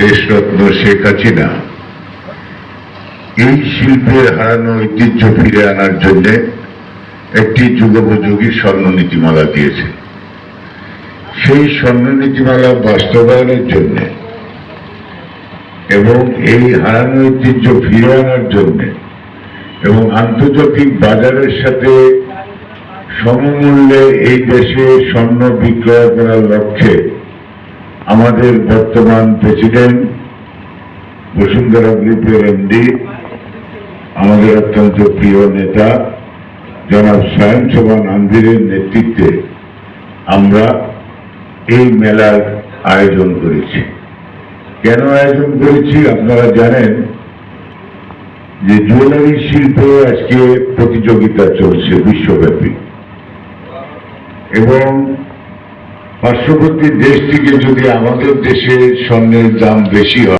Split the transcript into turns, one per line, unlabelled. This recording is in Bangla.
দেশরত্ন শেখ হাসিনা। এই শিল্পের হারানো ঐতিহ্য ফিরে আনার জন্য একটি যুগোপযোগী স্বর্ণ নীতিমালা দিয়েছে। সেই স্বর্ণ নীতিমালা বাস্তবায়নের জন্য এবং এই হারানো ঐতিহ্য ফিরে আনার জন্য এবং আন্তর্জাতিক বাজারের সাথে সমমূল্যে এই দেশে স্বর্ণ বিক্রয় করার লক্ষ্যে আমাদের বর্তমান প্রেসিডেন্ট বসুন্ধরা গ্রুপের এমডি আমাদের অত্যন্ত প্রিয় নেতা, জনাব স্বয়ং সভান আন্দিরের নেতৃত্বে আমরা এই মেলার আয়োজন করেছি। কেন আয়োজন করেছি? আপনারা জানেন যে জুয়েলারি শিল্পে আজকে প্রতিযোগিতা চলছে বিশ্বব্যাপী। এবং পার্শ্ববর্তী দেশ থেকে যদি আমাদের দেশের স্বর্ণের দাম বেশি হয়